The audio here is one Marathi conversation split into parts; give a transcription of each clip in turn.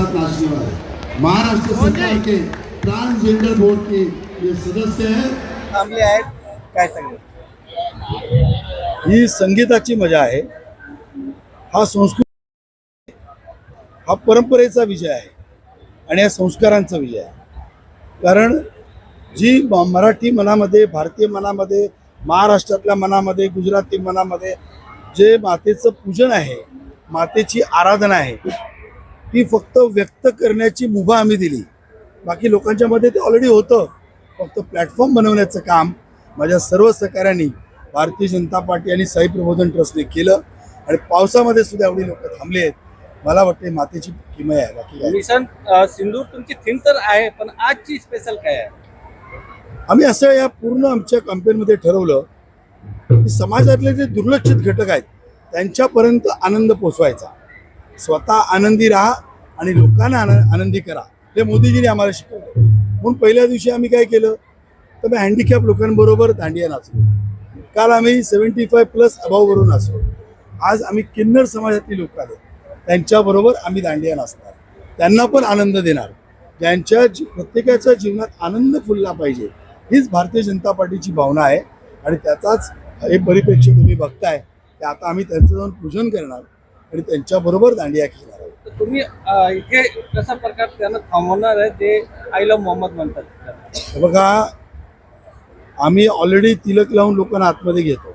बिहार के ट्रांसजेंडर बोर्ड के ये सदस्य हैं। आहेत काय ही संगीताची मजा आहे. हा संस्कृत हा परंपरेचा विजय आहे आणि या संस्कारांचा विजय आहे. कारण जी मराठी मनामध्ये भारतीय मनामध्ये महाराष्ट्रातल्या मनामध्ये गुजराती मनामध्ये जे मातेचं पूजन आहे मातेची आराधना आहे ती फक्त व्यक्त करण्याची मुभा आम्ही दिली. बाकी लोकांच्या मध्ये ते ऑलरेडी होतं. फक्त प्लॅटफॉर्म बनवण्याचं काम माझ्या सर्व सहकाऱ्यांनी भारतीय जनता पार्टी आणि साई प्रबोधन ट्रस्टने केलं. आणि पावसामध्ये सुद्धा एवढी लोक थांबले आहेत. मला वाटते मातेची किमय आहे. बाकी सिंदूर तुमची थीम तर आहे पण आजची स्पेशल काय आहे? आम्ही असं या पूर्ण आमच्या कॅम्पेनमध्ये ठरवलं की समाजातले जे दुर्लक्षित घटक आहेत त्यांच्यापर्यंत आनंद पोचवायचा स्वतः आनंदी राहा आणि लोकांना आन- आनंदी करा. हे मोदीजींनी आम्हाला शिकवलं. म्हणून पहिल्या दिवशी आम्ही काय केलं? तर मी हँडिकॅप लोकांबरोबर दांडिया नाचलो. काल आम्ही सेवन्टी फाय प्लस अभाववरून नाचलो. आज आम्ही किन्नर समाजातली लोक आले त्यांच्याबरोबर आम्ही दांडिया नाचणार. त्यांना पण आनंद देणार. ज्यांच्या जी- प्रत्येकाच्या जीवनात आनंद फुलला पाहिजे हीच भारतीय जनता पार्टीची भावना आहे. आणि त्याचाच हे परिप्रेक्ष्य तुम्ही बघताय की आता आम्ही त्यांचं जाऊन पूजन करणार आणि त्यांच्याबरोबर दांडिया खेळणार आहोत. तुम्ही इथे कशा प्रकार त्यांना थांबवणार आहे ते आय लव्ह मोहम्मद म्हणतात. हे बघा आम्ही ऑलरेडी तिलक लावून लोकांना आतमध्ये घेतो.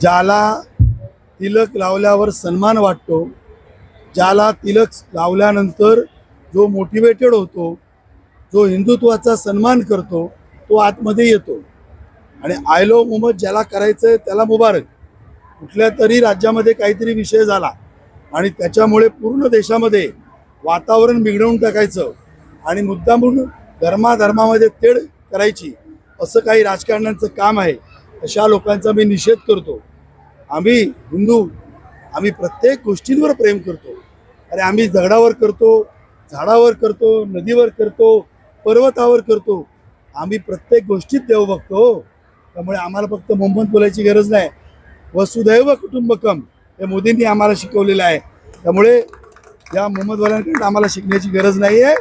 ज्याला तिलक लावल्यावर सन्मान वाटतो ज्याला तिलक लावल्यानंतर जो मोटिवेटेड होतो जो हिंदुत्वाचा सन्मान करतो तो आतमध्ये येतो. आणि आयलो मोहम्मद ज्याला करायचं आहे त्याला मुबारक. कुठल्या तरी राज्यामध्ये काहीतरी विषय झाला आणि त्याच्यामुळे पूर्ण देशामध्ये वातावरण बिघडवून टाकायचं आणि मुद्दा म्हणून धर्माधर्मामध्ये तेढ करायची असं काही राजकारण्यांचं काम आहे अशा लोकांचा मी निषेध करतो. आम्ही हिंदू आम्ही प्रत्येक गोष्टींवर प्रेम करतो. अरे आम्ही दगडावर करतो झाडावर करतो नदीवर करतो पर्वतावर करतो. आम्ही प्रत्येक गोष्टीत देव बघतो हो. त्यामुळे आम्हाला फक्त मोहम्मद बोलायची गरज नाही. वसुदैव कुटुंबकम. हे मोदींनी आम्हाला शिकवलेलं आहे. त्यामुळे या मोहम्मदवाल्यांकडे आम्हाला शिकण्याची गरज नाही आहे.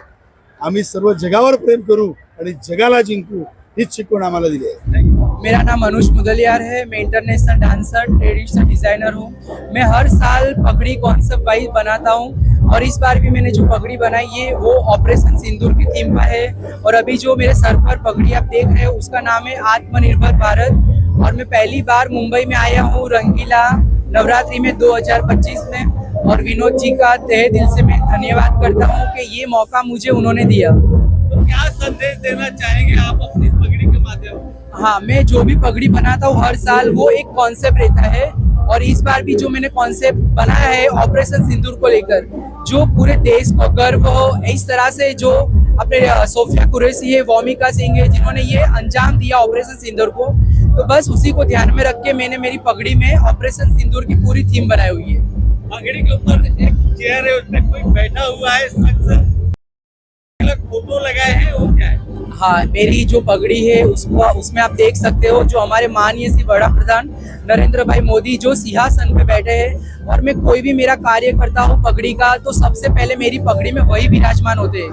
आम्ही सर्व जगावर प्रेम करू आणि जगाला जिंकू हीच शिकवण आम्हाला दिली आहे. मेरा नाम अनुज मुदलियार है. मैं इंटरनेशनल डांसर ट्रेडिशनल डिजाइनर हूँ. मैं हर साल पगड़ी कॉन्सेप्ट वाइज बनाता हूँ और इस बार भी मैंने जो पगड़ी बनाई है वो ऑपरेशन सिंदूर की थीम पर है और अभी जो मेरे सर पर पगड़ी आप देख रहे हैं उसका नाम है आत्मनिर्भर भारत और मैं पहली बार मुंबई में आया हूँ रंगीला। नवरात्रि में 2025 में और विनोद जी का तहे दिल से मैं धन्यवाद करता हूँ कि ये मौका मुझे उन्होंने दिया। तो क्या संदेश देना चाहेंगे आप अपनी पगड़ी के माध्यम हाँ मैं जो भी पगड़ी बनाता हूँ हर साल वो एक कॉन्सेप्ट रहता है और इस बार भी जो मैंने कॉन्सेप्ट बनाया है ऑपरेशन सिंदूर को लेकर जो पूरे देश को गर्व हो इस तरह से जो अपने सोफिया कुरैशी है वोमिका सिंह है जिन्होंने ये अंजाम दिया ऑपरेशन सिंदूर को तो बस उसी को ध्यान में रख के मैंने मेरी पगड़ी में ऑपरेशन सिंदूर की पूरी थीम बनाई हुई है। पगड़ी के ऊपर एक चेयर है, उसमें कोई बैठा हुआ है फ़ोटो लगाए हैं वो क्या है? हाँ मेरी जो पगड़ी है, उसको उसमें आप देख सकते हो जो हमारे माननीय श्री बड़ा प्रधान नरेंद्र भाई मोदी जो सिंहासन पे बैठे हैं और मैं कोई भी मेरा कार्य करता हूँ पगड़ी का तो सबसे पहले मेरी पगड़ी में वही विराजमान होते हैं।